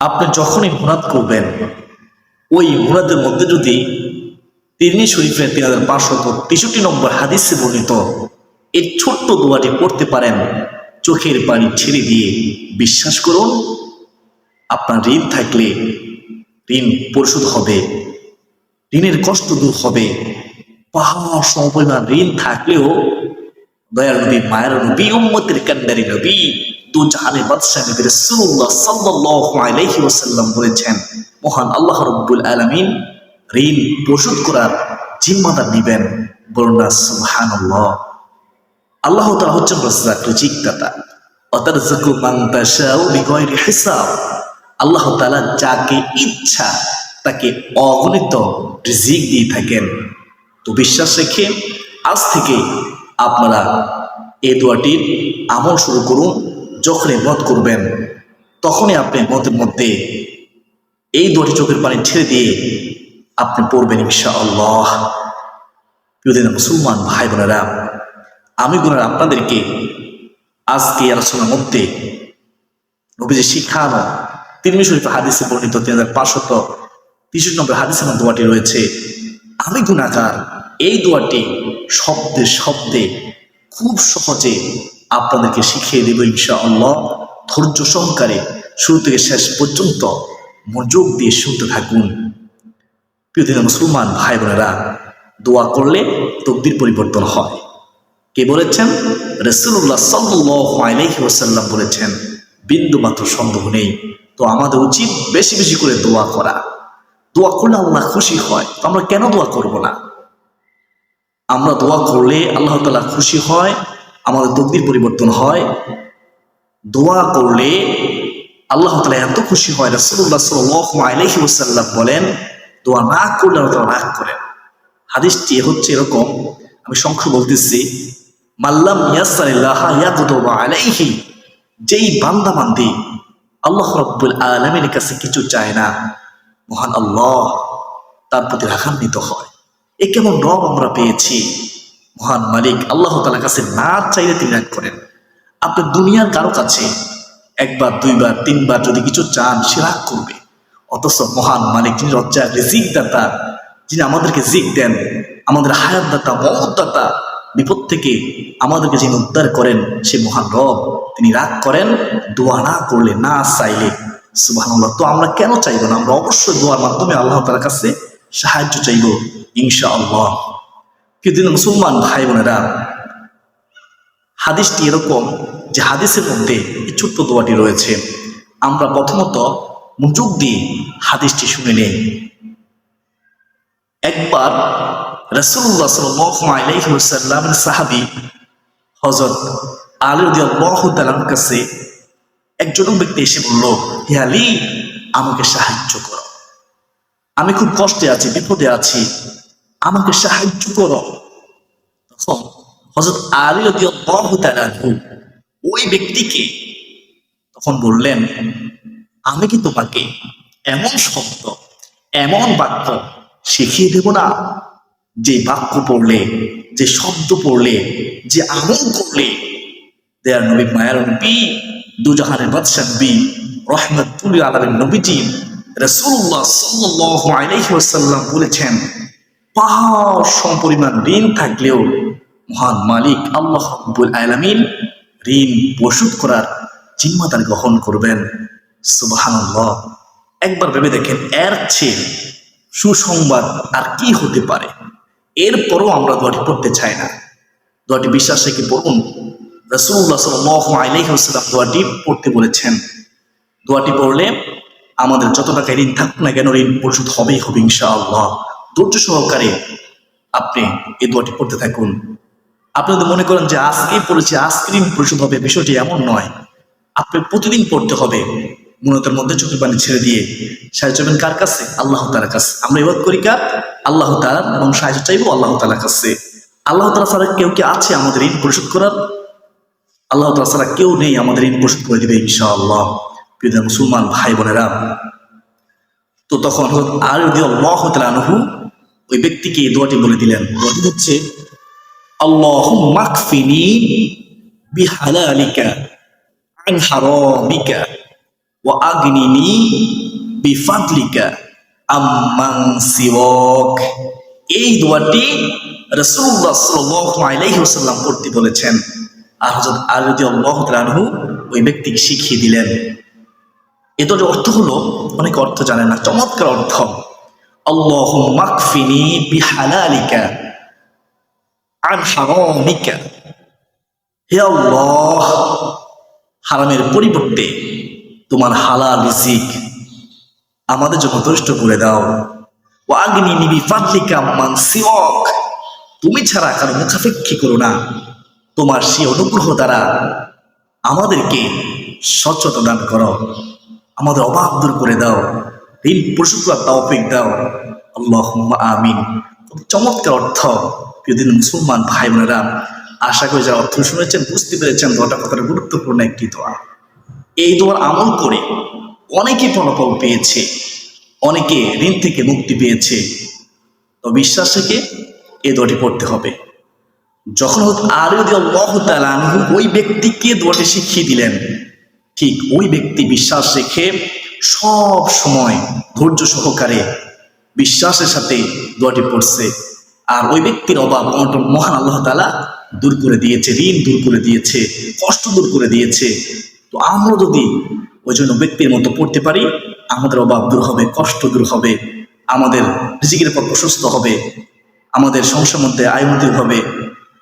আপনি যখনই মুরাদ করবেন, ওই মুরাদের মধ্যে যদি তিরমি শরীফের তিন হাজার পাঁচশত তেষট্টি নম্বর হাদিসে বর্ণিত, এই ছোট্ট দোয়াটি পড়তে পারেন, চোখের পানি ছেড়ে দিয়ে বিশ্বাস করুন, আপনার ঋণ থাকলে ঋণ পরিশোধ হবে, ঋণের কষ্ট দূর হবে, পাহাড় সমপরিমাণ ঋণ থাকলেও দয়াল নবী, মায়ের নবী, উম্মতের কান্ডারি নবী, দু জাহানে বাদশাহ নবী রাসূলুল্লাহ সাল্লাল্লাহু আলাইহি ওয়াসাল্লাম বলেছেন, মহান আল্লাহ রাব্বুল আলামিন ঋণ পরিশোধ করার জিম্মাদার নেবেন। বলুন না, সুবহানাল্লাহ। আল্লাহ তাআলা হচ্ছেন রাজ্জাক, রিজিকদাতা। অতারযাকু মান তাশাউ বিগয়রি হিসাব। আল্লাহ তাআলা যাকে ইচ্ছা, তাকে অগণিত রিজিক দিয়ে থাকেন। তো বিশ্বাস রেখে আজ থেকে আপনারা এই দোয়াটির আমল শুরু করুন, যখনই মত করবেন, তখনই আপনি মতের মধ্যে এই দোয়াটি চোখের পানি ছেড়ে দিয়ে আপনি পড়বেন ইনশা আল্লাহ প্রিয়দিন মুসলমান ভাই বোনেরা, আমি বোনেরা আপনাদেরকে আজকে আলোচনার মধ্যে নবীজি শিখানো তিরমি শরীফ হাদিসে বর্ণিত তিন হাজার পাঁচশত তিরিশ নম্বর হাদিসে আমার দোয়াটি রয়েছে। আমি গুণাকার এই দোয়াটি শব্দে শব্দে খুব সহজে আপনাদেরকে শিখিয়ে দেব ইনশা আল্লাহ ধৈর্য সহকারে শুরু থেকে শেষ পর্যন্ত মনোযোগ দিয়ে শুনতে থাকুন। প্রিয়দিন মুসলমান ভাই বোনেরা, দোয়া করলে তকদির পরিবর্তন হয়। কে বলেছেন? রসুল্লাহ সাল্লাহি ওসাল্লাম বলেছেন বিন্দু মাত্র সন্দেহ নেই। তো আমাদের উচিত বেশি বেশি করে দোয়া করা। দোয়া করলে আল্লাহ খুশি হয়। তো আমরা কেন দোয়া করব না? আমরা দোয়া করলে আল্লাহ তালা খুশি হয়, আমাদের তকদির পরিবর্তন হয়। দোয়া করলে আল্লাহ তালা এত খুশি হয় রসুল্লাহ সাল্লাহি বলেন, দোয়া না করলে আল্লাহ তালা রাগ করেন। হাদিসটি হচ্ছে এরকম, আমি সংখ্যা বলতেছি মাল্লাম আলাইহি, যেই বান্দা বান্দি আল্লাহ রব্বুল আলমের কাছে কিছু চায় না। মহান আল্লাহ তার প্রতি রাগান্বিত হয়। এ কেমন রব আমরা পেয়েছি? মহান মালিক আল্লাহ তালার কাছে না চাইলে তিনি রাগ করেন। আপনি দুনিয়ার কারও কাছে একবার, দুইবার, তিনবার যদি কিছু চান, সে রাগ করবে। অথচ মহান মালিক যিনি রজ্জাক রিজিক দাতা, যিনি আমাদেরকে জিক দেন, আমাদের হায়াত দাতা দাতা, বিপদ থেকে আমাদেরকে যিনি উদ্ধার করেন, সে মহান রব, তিনি রাগ করেন, দোয়া না করলে, না চাইলে সুবাহ তো আমরা কেন চাইব না? আমরা অবশ্যই দোয়ার মাধ্যমে আল্লাহ তালার কাছে সাহায্য চাইব ইনশা আল্লাহ কিন্তু মুসলমান ভাই বোনেরা, হাদিসটি এরকম যে হাদিসের মধ্যে এই ছোট্ট দোয়াটি রয়েছে। আমরা প্রথমত মনোযোগ দিয়ে হাদিসটি শুনে নেই। একবার রসুল্লাহ সাল্লামের সাহাবি হজরত আলী কাছে একজন ব্যক্তি এসে বলল, হে আলী, আমাকে সাহায্য করো। আমি খুব কষ্টে আছি, বিপদে আছি। আমাকে সাহায্য করো। তখন হজরত আলী ওই ব্যক্তিকে তখন বললেন, আমি কি তোমাকে এমন শব্দ, এমন বাক্য শিখিয়ে দেব না, যে বাক্য পড়লে, যে শব্দ পড়লে, যে আমল করলে, দেয়ার নবী মায়ার নবী দুজাহানের বাদশাহ নবী রহমতুল আলমের নবীজি রসুল্লাহ সাল্লাহ আলাইসাল্লাম বলেছেন, পাহাড় সমপরিমাণ ঋণ থাকলেও মহান মালিক আল্লাহ আব্বুল আলমিন ঋণ পরিশোধ করার জিম্মাদার গ্রহণ করবেন। সুবাহান্লাহ একবার ভেবে দেখেন, এর চেয়ে সুসংবাদ আর কি হতে পারে? এরপরও আমরা দোয়াটি পড়তে চাই না। দোয়াটি বিশ্বাস রেখে পড়ুন রসুল্লাহ সাল্লাম দোয়াটি পড়তে বলেছেন। দোয়াটি পড়লে আমাদের যত টাকা ঋণ থাকুক না কেন, ঋণ পরিশোধ হবেই হবে ইনশাআল্লাহ। ধৈর্য সহকারে আপনি এই দোয়াটি পড়তে থাকুন। আপনি যদি মনে করেন যে আজকেই পড়েছি, আজকে ঋণ পরিশোধ হবে, বিষয়টি এমন নয়। আপনি প্রতিদিন পড়তে হবে, মূলতের মধ্যে চোখের পানি ছেড়ে দিয়ে। সাহায্য চাইবেন কার কাছে? আল্লাহ তালার কাছে। আমরা এবার করি কার? আল্লাহ তালার এবং সাহায্য চাইব আল্লাহ তালার কাছে। আল্লাহ তালা ছাড়া কেউ কে আছে আমাদের ঋণ পরিশোধ করার? আল্লাহ তালা ছাড়া কেউ নেই আমাদের ঋণ পরিশোধ করে দিবে ইনশাআল্লাহ। প্রিয় মুসলমান ভাই বোনেরা, তো তখন আর আল্লাহ তালহু ওই ব্যক্তিকে এই দোয়াটি বলে দিলেন। দোয়াটি হচ্ছে আল্লাহ এই দোয়াটি ওয়াসাল্লাম করতে বলেছেন। আর হযরত আলী রাদিয়াল্লাহু তাআলা আনহু ওই ব্যক্তিকে শিখিয়ে দিলেন। এটার অর্থ হলো, অনেক অর্থ জানে না, চমৎকার অর্থ। আল্লাহ মাকফিনি বিহালালিকা আন হারামিকা। হে আল্লাহ, হারামের পরিবর্তে তোমার হালাল রিজিক আমাদের জন্য যথেষ্ট করে দাও। ও আগ্নি নিবি ফাদলিকা মান সিওক তুমি ছাড়া কারও মুখাপেক্ষী করো না। তোমার সেই অনুগ্রহ দ্বারা আমাদেরকে স্বচ্ছতা দান করো। আমাদের অভাব দূর করে দাও। ঋণ করার তৌফিক দাও। আল্লাহ আমিন। চমৎকার অর্থ। প্রিয়দিন মুসলমান ভাই বোনেরা আশা করি যারা অর্থ শুনেছেন, বুঝতে পেরেছেন দোয়াটা কতটা গুরুত্বপূর্ণ একটি দোয়া। এই দোয়ার আমল করে অনেকে ফলাফল পেয়েছে, অনেকে ঋণ থেকে মুক্তি পেয়েছে। তো বিশ্বাস থেকে এই দোয়াটি পড়তে হবে। যখন আল্লাহ ওই ব্যক্তিকে দোয়াটি শিখিয়ে দিলেন, ঠিক ওই ব্যক্তি বিশ্বাস রেখে সব সময় ধৈর্য সহকারে বিশ্বাসের সাথে দোয়াটি পড়ছে। আর ওই ব্যক্তির অভাব মহান আল্লাহ তালা দূর করে দিয়েছে, ঋণ দূর করে দিয়েছে, কষ্ট দূর করে দিয়েছে। তো আমরা যদি ওই জন্য ব্যক্তির মতো পড়তে পারি, আমাদের অভাব দূর হবে, কষ্ট দূর হবে, আমাদের রিজিকের পথ প্রশস্ত হবে, আমাদের সংসার মধ্যে আয় উন্নতি হবে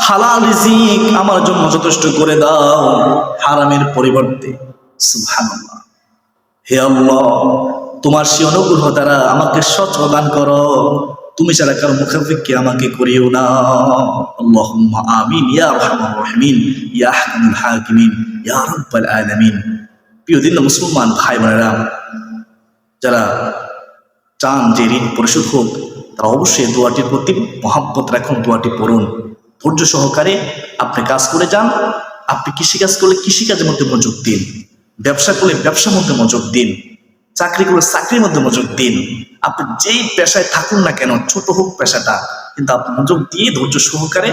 হালাল রিজিক আমার জন্য যথেষ্ট করে দাও। হারামের পরিবর্তে, সুবহানাল্লাহ। হে আল্লাহ, তোমার সে অনুগ্রহ দ্বারা আমাকে সৎ প্রদান করো। তুমি ছাড়া কারও মুখাফিককে আমাকে করিও না। আল্লাহুম্মা আমিন, ইয়া আরহামার রাহিমিন, ইয়া আহকামুল হাকিমিন, ইয়া রাব্বাল আলামিন। প্রিয় দিন মুসলমান ভাই বোনেরা, যারা চান যে ঋণ পরিশোধ হোক, তারা অবশ্যই দোয়াটির প্রতি মহাব্বত রাখুন, দোয়াটি পড়ুন। ধৈর্য সহকারে আপনি কাজ করে যান। আপনি কৃষিকাজ করলে কৃষিকাজের মধ্যে মনোযোগ দিন। ব্যবসা করলে ব্যবসার মধ্যে মনোযোগ দিন। চাকরি করলে চাকরির মধ্যে মনোযোগ দিন। আপনি যেই পেশায় থাকুন না কেন, ছোট হোক পেশাটা, কিন্তু আপনি মনোযোগ দিয়ে ধৈর্য সহকারে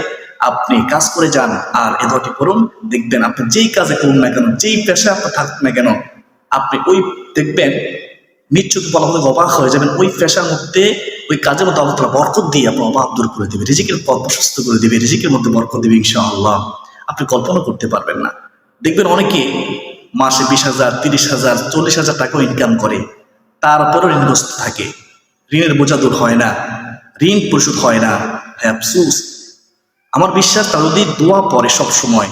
আপনি কাজ করে যান আর এ দোয়াটি করুন দেখবেন আপনি যেই কাজে করুন না কেন, যেই পেশায় আপনি থাকুন না কেন, আপনি ওই দেখবেন নিশ্চিত বলা হবে অবাক হয়ে যাবেন। ওই পেশার মধ্যে ওই কাজের মধ্যে আল্লাহ তালা বরকত দিয়ে আপনার অভাব দূর করে দেবে, রিজিকের পথ প্রশস্ত করে দেবে, রিজিকের মধ্যে বরকত দেবে ইনশাআল্লাহ। আপনি কল্পনা করতে পারবেন না। দেখবেন অনেকে মাসে বিশ হাজার, তিরিশ হাজার, চল্লিশ হাজার টাকাও ইনকাম করে, তারপরেও ঋণগ্রস্ত থাকে। ঋণের বোঝা দূর হয় না, ঋণ পরিশোধ হয় না। হ্যাঁ আফসুস। আমার বিশ্বাস তারা যদি দোয়া পরে সব সময়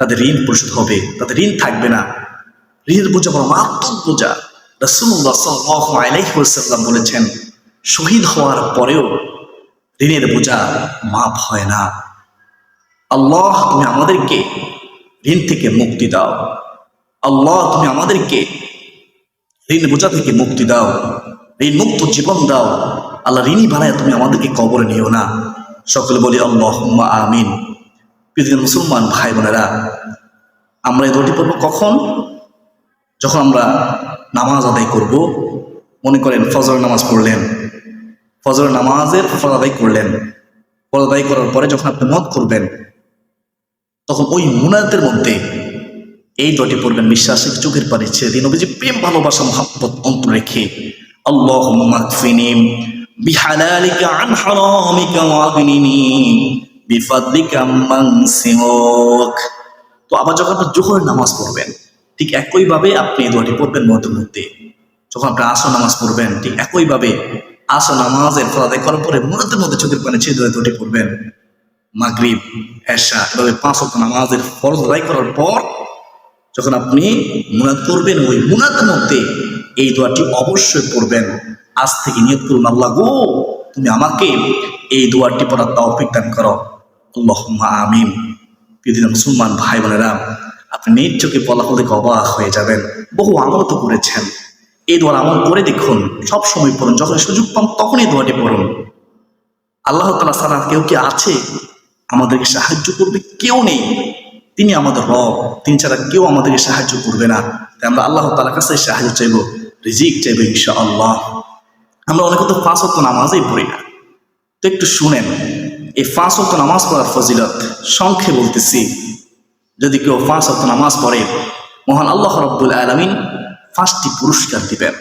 তাদের ঋণ পরিশোধ হবে, তাদের ঋণ থাকবে না। ঋণের বোঝা বড় মারাত্মক বোঝা। রসুল্লাহ সাল্লাহ বলেছেন শহীদ হওয়ার পরেও ঋণের বোঝা মাফ হয় না। আল্লাহ, তুমি আমাদেরকে ঋণ থেকে মুক্তি দাও। আল্লাহ, তুমি আমাদেরকে ঋণ বোঝা থেকে মুক্তি দাও। ঋণ মুক্ত জীবন দাও। আল্লাহ ঋণী বানায় তুমি আমাদেরকে কবরে নিও না। সকলে বলি আল্লাহ আমিন। পৃথিবীর মুসলমান ভাই বোনেরা, আমরা এই দোটি পড়ব কখন? যখন আমরা নামাজ আদায় করব। মনে করেন ফজর নামাজ পড়লেন। ফজর নামাজের ফল আদায় করলেন। ফল আদায় করার পরে যখন আপনি মত করবেন, তখন ওই মুনাতের মধ্যে এই দটি পড়বেন বিশ্বাসে চোখের পানি ছেড়ে দিন অভিযোগ প্রেম, ভালোবাসা, মহাব্বত অন্তর রেখে আল্লাহ মাকফিনি বিহালালিকা আন হারামিকা ওয়াগনিনি বিফাদলিকা মান সিওয়াক। তো আবার যখন আপনি জোহরের নামাজ পড়বেন, ঠিক একইভাবে আপনি এই দোয়াটি পড়বেন মধ্যে মধ্যে। যখন আপনি আসর নামাজ পড়বেন, ঠিক একইভাবে আসর নামাজের ফল আদায় করার পরে মনের মধ্যে চোখের পানি ছেড়ে দিয়ে দোয়াটি পড়বেন। মাগরিব, এশা এভাবে পাঁচ অক্ট নামাজের ফরজ আদায় করার পর যখন আপনি মুনাদ করবেন, ওই মুনাদের মধ্যে এই দোয়াটি অবশ্যই পড়বেন। আজ থেকে নিয়ত করুন, আল্লাহ গো, তুমি আমাকে এই দোয়াটি পড়ার তৌফিক দান করো। আল্লাহ আমিন। পৃথিবীর মুসলমান ভাই বোনেরা আপনি নিজ চোখে ফলাফল দেখে অবাক হয়ে যাবেন। বহু আমল তো করেছেন। এই দোয়ার আমল করে দেখুন। সব সময় পড়ুন। যখন সুযোগ পান, তখন এই দোয়াটি পড়ুন। আল্লাহ তালা সারা কেউ কি আছে? আমাদেরকে সাহায্য করবে কেউ নেই। তিনি আমাদের রব। তিনি ছাড়া কেউ আমাদেরকে সাহায্য করবে না। তাই আমরা আল্লাহ তালার কাছে সাহায্য চাইব, রিজিক চাইব ইনশা আল্লাহ আমরা অনেকে তো পাঁচ অক্ট নামাজই পড়ি না। তো একটু শুনেন, এই পাঁচ অক্ট নামাজ পড়ার ফজিলত সংক্ষে বলতেছি। যদি কেউ পাঁচ অক্ট নামাজ পড়ে, মহান আল্লাহ রব্বুল আলমিন পাঁচটি পুরস্কার দিবেন।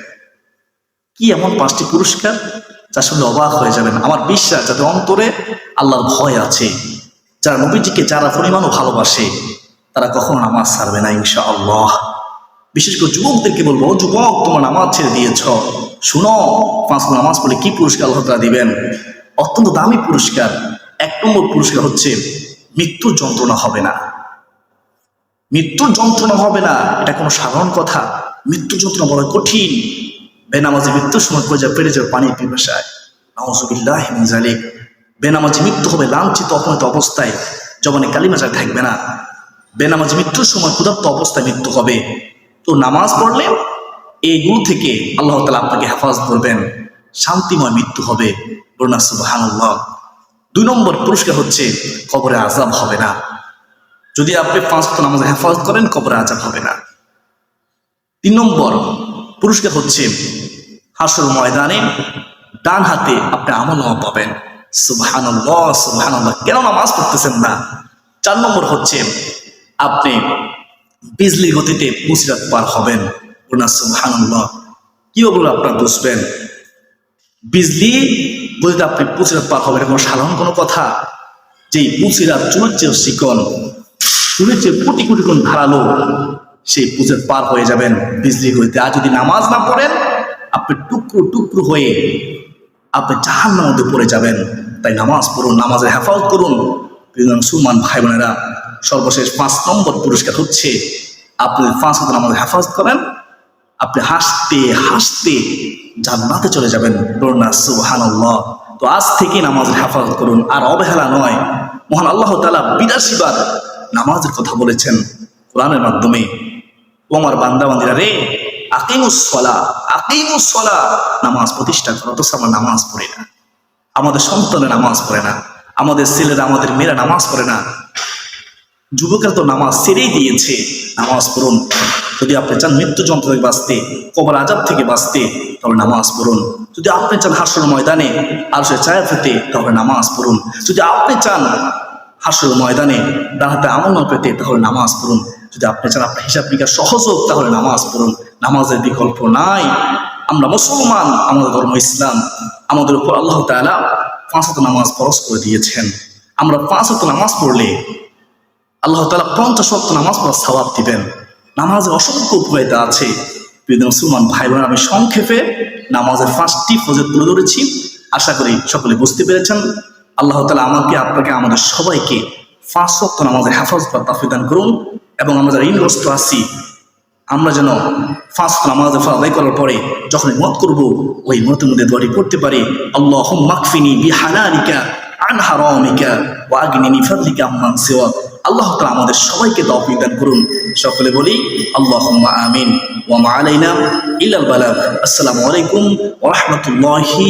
কি এমন পাঁচটি পুরস্কার? যা শুনলে অবাক হয়ে যাবেন। আমার বিশ্বাস, যাদের অন্তরে আল্লাহর ভয় আছে, যারা নবীজিকে, যারা পরিমাণও ভালোবাসে, তারা কখনো নামাজ ছাড়বে না ইনশা আল্লাহ বিশেষ করে যুবকদেরকে বলব, "ও যুবক, তোমার নামাজ ছেড়ে দিয়েছ। শুনো, পাঁচ নামাজ পড়লে কি পুরস্কার আল্লাহ তাআলা দিবেন? অত্যন্ত দামি পুরস্কার। এক নম্বর পুরস্কার হচ্ছে, মৃত্যুর যন্ত্রণা হবে না। মৃত্যুর যন্ত্রণা হবে না। এটা কোনো সাধারণ কথা। মৃত্যু যন্ত্রণা বড় কঠিন, বেনামাজি মৃত্যুর সময় যায় পেরে যাবে পানির পিপাসায়। জালিক বেনামাজি মৃত্যু হবে লাঞ্ছিত অপমানিত অবস্থায়। জবানে কালিমাজার থাকবে না। বেনামাজি মৃত্যুর সময় ক্ষুধার্ত অবস্থায় মৃত্যু হবে। তো নামাজ পড়লে এইগুলো থেকে আল্লাহ তালা আপনাকে হেফাজত করবেন। শান্তিময় মৃত্যু হবে। দুই নম্বর পুরস্কার হচ্ছে, কবরে আজাব হবে না। যদি আপনি পাঁচ নামাজ হেফাজত করেন, কবরে আজাব হবে না। তিন নম্বর পুরস্কার হচ্ছে হাসর ময়দানে ডান হাতে আপনি আমল নামা পাবেন। সুবহানাল্লাহ সুবহানাল্লাহ। কেন নামাজ পড়তেছেন না? চার নম্বর হচ্ছে আপনি বিজলি গতিতে মুসিরাত পার হবেন। বলুন সুবহানাল্লাহ। কীভাবে বলে আপনারা, বুঝবেন? বিজলি গতিতে আপনি মুসিরাত পার হবেন কোনো সাধারণ কোনো কথা। যেই মুসিরাত চুলের চেয়ে শিকন চুলের চেয়ে কোটি কোটি কোন ধারালো সেই পুজোর পার হয়ে যাবেন। বিজলি গতিতে আর যদি নামাজ না পড়েন, আপনি টুকরো টুকরো হয়ে আপনি জাহান্নার মধ্যে পড়ে যাবেন। তাই নামাজ পড়ুন, নামাজের হেফাজত করুন। মুসলমান ভাই বোনেরা সর্বশেষ পাঁচ নম্বর পুরস্কার হচ্ছে, আপনি পাঁচ হাজার নামাজ হেফাজত করেন, আপনি হাসতে হাসতে জান্নাতে চলে যাবেন। বলুন সুবহানাল্লাহ। তো আজ থেকে নামাজের হেফাজত করুন। আর অবহেলা নয়, মহান আল্লাহ তালা বিরাশি বার নামাজের কথা বলেছেন, কোরআনের মাধ্যমে। ও আমার বান্দাবান্দিরা, রে আকিমুসলা আকিমুসলা নামাজ প্রতিষ্ঠা করো তো আমরা নামাজ পড়ে না। আমাদের সন্তানের নামাজ পড়ে না। আমাদের ছেলেরা, আমাদের মেয়েরা নামাজ পড়ে না। যুবকেরা তো নামাজ ছেড়েই দিয়েছে। নামাজ পড়ুন। যদি আপনি চান মৃত্যু যন্ত্র থেকে বাঁচতে, কবর আজাব থেকে বাঁচতে, তাহলে নামাজ পড়ুন। যদি আপনি চান হাসর ময়দানে আর সে ছায়া পেতে তবে নামাজ পড়ুন। যদি আপনি চান হাসর ময়দানে ডানাতে আমল না পেতে, তাহলে নামাজ পড়ুন। যদি আপনি চান, আপনার হিসাব নিকাশ সহজ হোক, তাহলে নামাজ পড়ুন। নামাজের বিকল্প নাই। আমরা মুসলমান, আমাদের ধর্ম ইসলাম, আমাদের উপর আল্লাহ তালা পাঁচ হাতে নামাজ ফরজ করে দিয়েছেন। আমরা পাঁচ হাতে নামাজ পড়লে আল্লাহ তালা পঞ্চাশ ওয়াক্ত নামাজ পড়ার সবাব দিবেন। নামাজের অসংখ্য উপকারিতা আছে। প্রিয় মুসলমান ভাই বোন আমি সংক্ষেপে নামাজের পাঁচটি ফজর তুলে ধরেছি। আশা করি সকলে বুঝতে পেরেছেন। আল্লাহ তালা আমাকে, আপনাকে, আমাদের সবাইকে ওয়াক্ত নামাজের হেফাজত করার তাফিদান করুন। এবং আমরা যারা ঋণগ্রস্ত আছি, আমরা যেন ফার্স্ট নামাজ আদায় করার পরে যখন মত করব, ওই মতের মধ্যে দোয়াটি পড়তে পারি আল্লাহ মাকফিনি বিহালালিকা আন হারামিকা ওয়া আগনিনি ফাদলিকা আম্মান সিওয়া আল্লাহ তাআলা আমাদের সবাইকে তৌফিক দান করুন। সকলে বলি, আল্লাহুম্মা আমিন ওয়া মা আলাইনা ইল্লাল বালাগ। আসসালামু আলাইকুম ওয়া রাহমাতুল্লাহি